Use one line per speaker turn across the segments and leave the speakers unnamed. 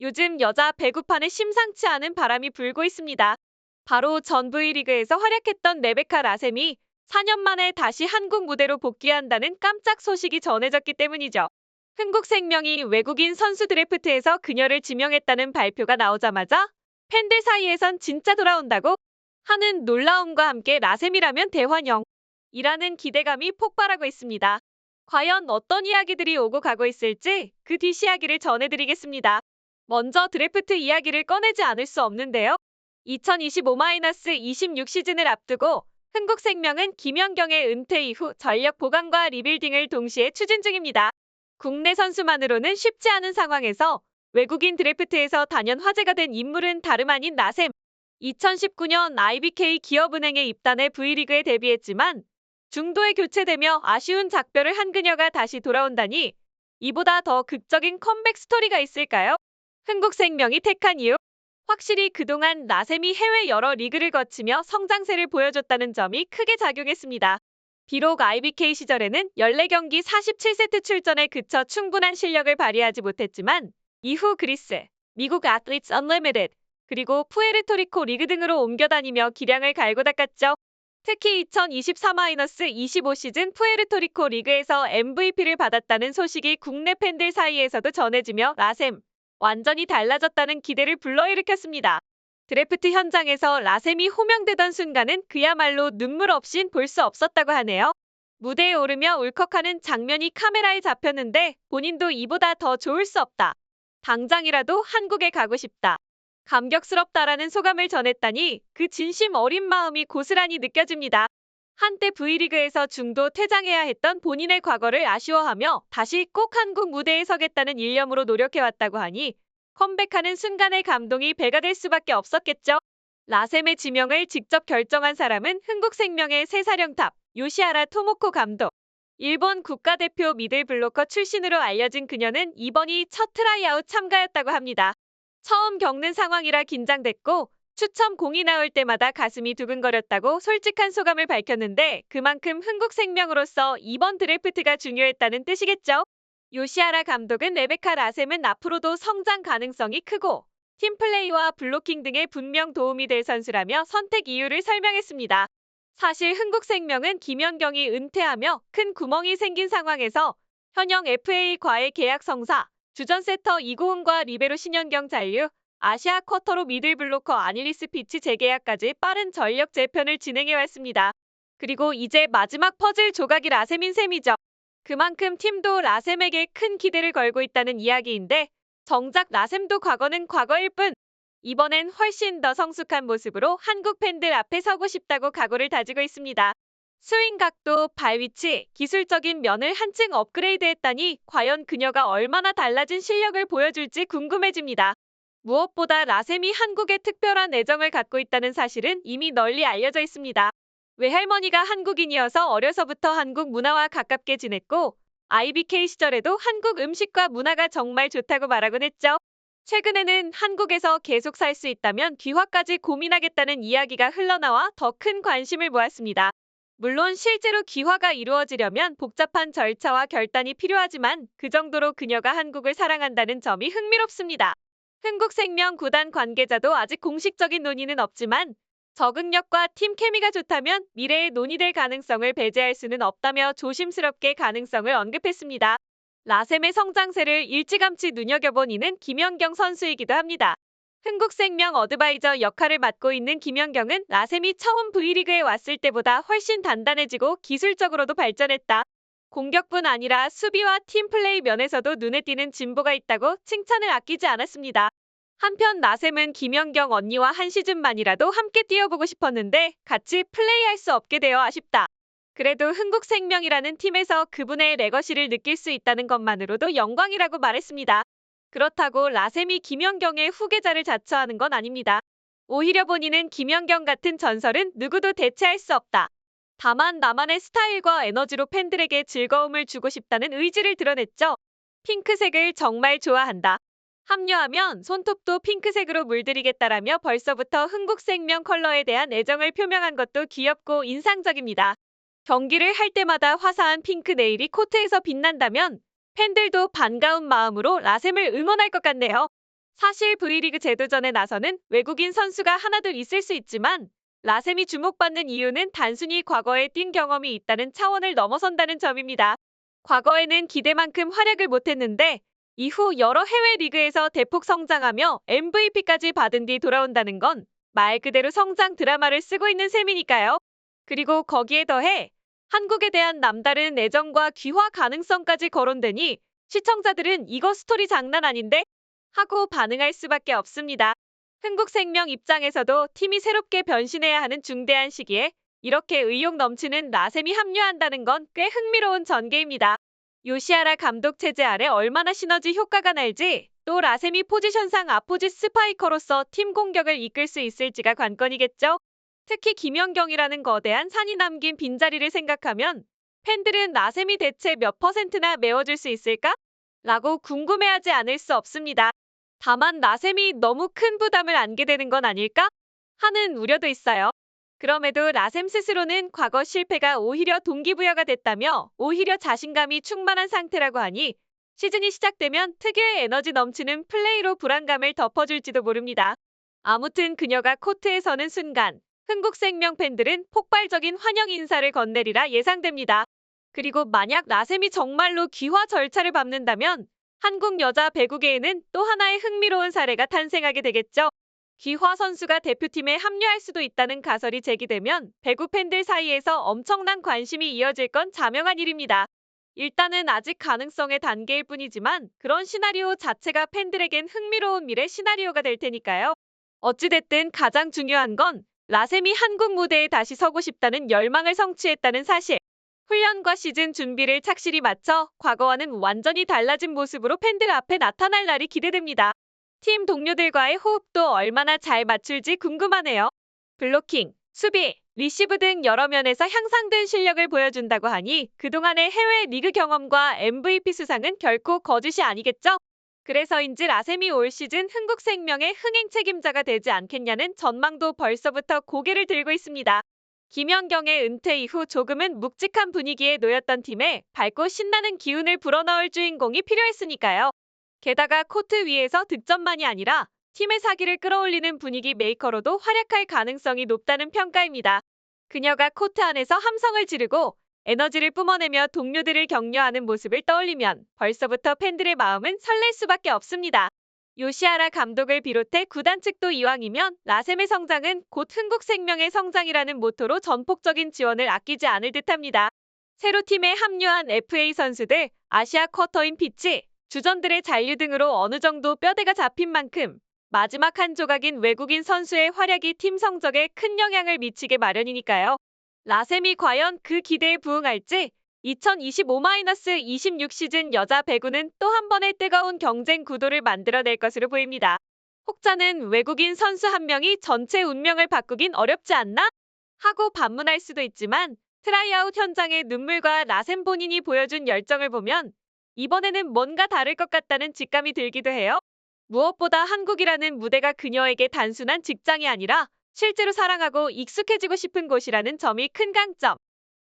요즘 여자 배구판에 심상치 않은 바람이 불고 있습니다. 바로 전 V리그에서 활약했던 레베카 라셈이 4년 만에 다시 한국 무대로 복귀한다는 깜짝 소식이 전해졌기 때문이죠. 흥국생명이 외국인 선수 드래프트에서 그녀를 지명했다는 발표가 나오자마자 팬들 사이에선 진짜 돌아온다고 하는 놀라움과 함께 라셈이라면 대환영 이라는 기대감이 폭발하고 있습니다. 과연 어떤 이야기들이 오고 가고 있을지 그 뒷이야기를 전해드리겠습니다. 먼저 드래프트 이야기를 꺼내지 않을 수 없는데요. 2025-26 시즌을 앞두고 흥국생명은 김연경의 은퇴 이후 전력 보강과 리빌딩을 동시에 추진 중입니다. 국내 선수만으로는 쉽지 않은 상황에서 외국인 드래프트에서 단연 화제가 된 인물은 다름 아닌 나셈. 2019년 IBK 기업은행에 입단해 V리그에 데뷔했지만 중도에 교체되며 아쉬운 작별을 한 그녀가 다시 돌아온다니 이보다 더 극적인 컴백 스토리가 있을까요? 흥국생명이 택한 이유? 확실히 그동안 나셈이 해외 여러 리그를 거치며 성장세를 보여줬다는 점이 크게 작용했습니다. 비록 IBK 시절에는 14경기 47세트 출전에 그쳐 충분한 실력을 발휘하지 못했지만 이후 그리스, 미국 아틀리츠 언리미티드, 그리고 푸에르토리코 리그 등으로 옮겨다니며 기량을 갈고 닦았죠. 특히 2024-25 시즌 푸에르토리코 리그에서 MVP를 받았다는 소식이 국내 팬들 사이에서도 전해지며 라셈, 완전히 달라졌다는 기대를 불러일으켰습니다. 드래프트 현장에서 라셈이 호명되던 순간은 그야말로 눈물 없인 볼 수 없었다고 하네요. 무대에 오르며 울컥하는 장면이 카메라에 잡혔는데 본인도 이보다 더 좋을 수 없다. 당장이라도 한국에 가고 싶다. 감격스럽다라는 소감을 전했다니 그 진심 어린 마음이 고스란히 느껴집니다. 한때 V리그에서 중도 퇴장해야 했던 본인의 과거를 아쉬워하며 다시 꼭 한국 무대에 서겠다는 일념으로 노력해왔다고 하니 컴백하는 순간의 감동이 배가 될 수밖에 없었겠죠. 라셈의 지명을 직접 결정한 사람은 흥국생명의 새사령탑 요시하라 토모코 감독. 일본 국가대표 미들블로커 출신으로 알려진 그녀는 이번이 첫 트라이아웃 참가였다고 합니다. 처음 겪는 상황이라 긴장됐고 추첨 공이 나올 때마다 가슴이 두근거렸다고 솔직한 소감을 밝혔는데 그만큼 흥국생명으로서 이번 드래프트가 중요했다는 뜻이겠죠. 요시아라 감독은 레베카 라셈은 앞으로도 성장 가능성이 크고 팀플레이와 블로킹 등에 분명 도움이 될 선수라며 선택 이유를 설명했습니다. 사실 흥국생명은 김연경이 은퇴하며 큰 구멍이 생긴 상황에서 현역 FA과의 계약 성사, 주전 세터 이고은과 리베로 신현경 잔류, 아시아 쿼터로 미들블로커 아닐리스 피치 재계약까지 빠른 전력 재편을 진행해왔습니다. 그리고 이제 마지막 퍼즐 조각이 라셈인 셈이죠. 그만큼 팀도 라셈에게 큰 기대를 걸고 있다는 이야기인데 정작 라셈도 과거는 과거일 뿐 이번엔 훨씬 더 성숙한 모습으로 한국 팬들 앞에 서고 싶다고 각오를 다지고 있습니다. 스윙 각도, 발 위치, 기술적인 면을 한층 업그레이드했다니 과연 그녀가 얼마나 달라진 실력을 보여줄지 궁금해집니다. 무엇보다 라셈이 한국에 특별한 애정을 갖고 있다는 사실은 이미 널리 알려져 있습니다. 외할머니가 한국인이어서 어려서부터 한국 문화와 가깝게 지냈고 IBK 시절에도 한국 음식과 문화가 정말 좋다고 말하곤 했죠. 최근에는 한국에서 계속 살 수 있다면 귀화까지 고민하겠다는 이야기가 흘러나와 더 큰 관심을 모았습니다. 물론 실제로 귀화가 이루어지려면 복잡한 절차와 결단이 필요하지만 그 정도로 그녀가 한국을 사랑한다는 점이 흥미롭습니다. 흥국생명 구단 관계자도 아직 공식적인 논의는 없지만 적응력과 팀 케미가 좋다면 미래에 논의될 가능성을 배제할 수는 없다며 조심스럽게 가능성을 언급했습니다. 라셈의 성장세를 일찌감치 눈여겨본 이는 김연경 선수이기도 합니다. 흥국생명 어드바이저 역할을 맡고 있는 김연경은 라셈이 처음 V리그에 왔을 때보다 훨씬 단단해지고 기술적으로도 발전했다. 공격뿐 아니라 수비와 팀플레이 면에서도 눈에 띄는 진보가 있다고 칭찬을 아끼지 않았습니다. 한편 나셈은 김연경 언니와 한 시즌만이라도 함께 뛰어보고 싶었는데 같이 플레이할 수 없게 되어 아쉽다. 그래도 흥국생명이라는 팀에서 그분의 레거시를 느낄 수 있다는 것만으로도 영광이라고 말했습니다. 그렇다고 라셈이 김연경의 후계자를 자처하는 건 아닙니다. 오히려 본인은 김연경 같은 전설은 누구도 대체할 수 없다. 다만 나만의 스타일과 에너지로 팬들에게 즐거움을 주고 싶다는 의지를 드러냈죠. 핑크색을 정말 좋아한다. 합류하면 손톱도 핑크색으로 물들이겠다라며 벌써부터 흥국생명 컬러에 대한 애정을 표명한 것도 귀엽고 인상적입니다. 경기를 할 때마다 화사한 핑크 네일이 코트에서 빛난다면 팬들도 반가운 마음으로 라셈을 응원할 것 같네요. 사실 V리그 제도전에 나서는 외국인 선수가 하나둘 있을 수 있지만 라셈이 주목받는 이유는 단순히 과거에 뛴 경험이 있다는 차원을 넘어선다는 점입니다. 과거에는 기대만큼 활약을 못했는데 이후 여러 해외 리그에서 대폭 성장하며 MVP까지 받은 뒤 돌아온다는 건 말 그대로 성장 드라마를 쓰고 있는 셈이니까요. 그리고 거기에 더해 한국에 대한 남다른 애정과 귀화 가능성까지 거론되니 시청자들은 이거 스토리 장난 아닌데? 하고 반응할 수밖에 없습니다. 흥국생명 입장에서도 팀이 새롭게 변신해야 하는 중대한 시기에 이렇게 의욕 넘치는 라셈이 합류한다는 건 꽤 흥미로운 전개입니다. 요시아라 감독 체제 아래 얼마나 시너지 효과가 날지 또 라셈이 포지션상 아포지 스파이커로서 팀 공격을 이끌 수 있을지가 관건이겠죠. 특히 김연경이라는 거대한 산이 남긴 빈자리를 생각하면 팬들은 라셈이 대체 몇 퍼센트나 메워줄 수 있을까? 라고 궁금해하지 않을 수 없습니다. 다만 라셈이 너무 큰 부담을 안게 되는 건 아닐까? 하는 우려도 있어요. 그럼에도 라셈 스스로는 과거 실패가 오히려 동기부여가 됐다며 오히려 자신감이 충만한 상태라고 하니 시즌이 시작되면 특유의 에너지 넘치는 플레이로 불안감을 덮어줄지도 모릅니다. 아무튼 그녀가 코트에 서는 순간 흥국생명 팬들은 폭발적인 환영 인사를 건네리라 예상됩니다. 그리고 만약 라셈이 정말로 귀화 절차를 밟는다면 한국 여자 배구계에는 또 하나의 흥미로운 사례가 탄생하게 되겠죠. 귀화 선수가 대표팀에 합류할 수도 있다는 가설이 제기되면 배구 팬들 사이에서 엄청난 관심이 이어질 건 자명한 일입니다. 일단은 아직 가능성의 단계일 뿐이지만 그런 시나리오 자체가 팬들에겐 흥미로운 미래 시나리오가 될 테니까요. 어찌됐든 가장 중요한 건 라셈이 한국 무대에 다시 서고 싶다는 열망을 성취했다는 사실. 훈련과 시즌 준비를 착실히 마쳐 과거와는 완전히 달라진 모습으로 팬들 앞에 나타날 날이 기대됩니다. 팀 동료들과의 호흡도 얼마나 잘 맞출지 궁금하네요. 블로킹, 수비, 리시브 등 여러 면에서 향상된 실력을 보여준다고 하니 그동안의 해외 리그 경험과 MVP 수상은 결코 거짓이 아니겠죠? 그래서인지 라셈이 올 시즌 흥국생명의 흥행 책임자가 되지 않겠냐는 전망도 벌써부터 고개를 들고 있습니다. 김연경의 은퇴 이후 조금은 묵직한 분위기에 놓였던 팀에 밝고 신나는 기운을 불어넣을 주인공이 필요했으니까요. 게다가 코트 위에서 득점만이 아니라 팀의 사기를 끌어올리는 분위기 메이커로도 활약할 가능성이 높다는 평가입니다. 그녀가 코트 안에서 함성을 지르고 에너지를 뿜어내며 동료들을 격려하는 모습을 떠올리면 벌써부터 팬들의 마음은 설렐 수밖에 없습니다. 요시아라 감독을 비롯해 구단 측도 이왕이면 라셈의 성장은 곧 흥국생명의 성장이라는 모토로 전폭적인 지원을 아끼지 않을 듯합니다. 새로 팀에 합류한 FA 선수들, 아시아 쿼터인 피치, 주전들의 잔류 등으로 어느 정도 뼈대가 잡힌 만큼 마지막 한 조각인 외국인 선수의 활약이 팀 성적에 큰 영향을 미치게 마련이니까요. 라셈이 과연 그 기대에 부응할지 2025-26 시즌 여자 배구는 또 한 번의 뜨거운 경쟁 구도를 만들어낼 것으로 보입니다. 혹자는 외국인 선수 한 명이 전체 운명을 바꾸긴 어렵지 않나? 하고 반문할 수도 있지만 트라이아웃 현장의 눈물과 라셈 본인이 보여준 열정을 보면 이번에는 뭔가 다를 것 같다는 직감이 들기도 해요. 무엇보다 한국이라는 무대가 그녀에게 단순한 직장이 아니라 실제로 사랑하고 익숙해지고 싶은 곳이라는 점이 큰 강점.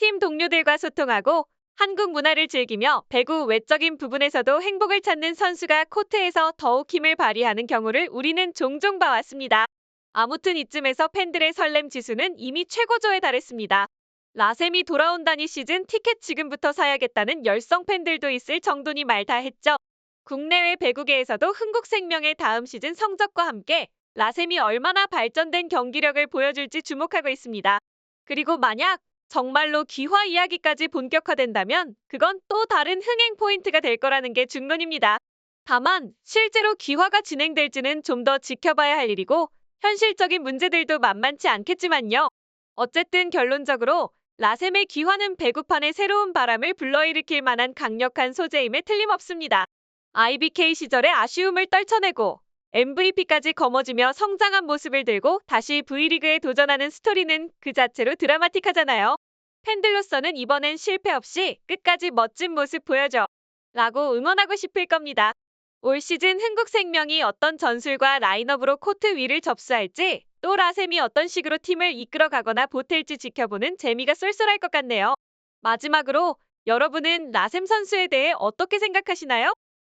팀 동료들과 소통하고 한국 문화를 즐기며 배구 외적인 부분에서도 행복을 찾는 선수가 코트에서 더욱 힘을 발휘하는 경우를 우리는 종종 봐왔습니다. 아무튼 이쯤에서 팬들의 설렘 지수는 이미 최고조에 달했습니다. 라셈이 돌아온다니 시즌 티켓 지금부터 사야겠다는 열성 팬들도 있을 정도니 말 다 했죠. 국내외 배구계에서도 흥국생명의 다음 시즌 성적과 함께 라셈이 얼마나 발전된 경기력을 보여줄지 주목하고 있습니다. 그리고 만약 정말로 귀화 이야기까지 본격화된다면 그건 또 다른 흥행 포인트가 될 거라는 게 중론입니다. 다만 실제로 귀화가 진행될지는 좀 더 지켜봐야 할 일이고 현실적인 문제들도 만만치 않겠지만요. 어쨌든 결론적으로 라셈의 귀화는 배구판에 새로운 바람을 불러일으킬 만한 강력한 소재임에 틀림없습니다. IBK 시절의 아쉬움을 떨쳐내고 MVP까지 거머쥐며 성장한 모습을 들고 다시 V리그에 도전하는 스토리는 그 자체로 드라마틱하잖아요. 팬들로서는 이번엔 실패 없이 끝까지 멋진 모습 보여줘. 라고 응원하고 싶을 겁니다. 올 시즌 흥국생명이 어떤 전술과 라인업으로 코트 위를 접수할지 또 라셈이 어떤 식으로 팀을 이끌어가거나 보탤지 지켜보는 재미가 쏠쏠할 것 같네요. 마지막으로 여러분은 라셈 선수에 대해 어떻게 생각하시나요?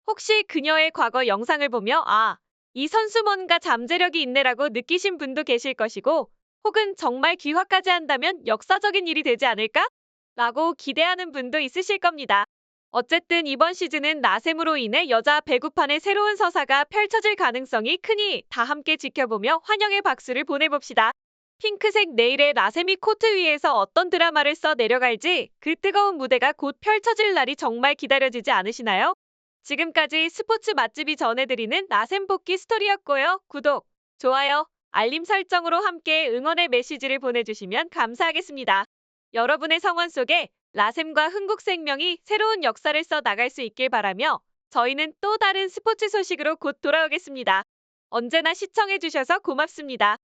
혹시 그녀의 과거 영상을 보며 아, 이 선수 뭔가 잠재력이 있네라고 느끼신 분도 계실 것이고, 혹은 정말 귀화까지 한다면 역사적인 일이 되지 않을까? 라고 기대하는 분도 있으실 겁니다. 어쨌든 이번 시즌은 나셈으로 인해 여자 배구판의 새로운 서사가 펼쳐질 가능성이 크니 다 함께 지켜보며 환영의 박수를 보내봅시다. 핑크색 네일의 라셈이 코트 위에서 어떤 드라마를 써 내려갈지 그 뜨거운 무대가 곧 펼쳐질 날이 정말 기다려지지 않으시나요? 지금까지 스포츠 맛집이 전해드리는 복귀 스토리였고요. 구독, 좋아요, 알림 설정으로 함께 응원의 메시지를 보내주시면 감사하겠습니다. 여러분의 성원 속에 라셈과 흥국생명이 새로운 역사를 써 나갈 수 있길 바라며 저희는 또 다른 스포츠 소식으로 곧 돌아오겠습니다. 언제나 시청해주셔서 고맙습니다.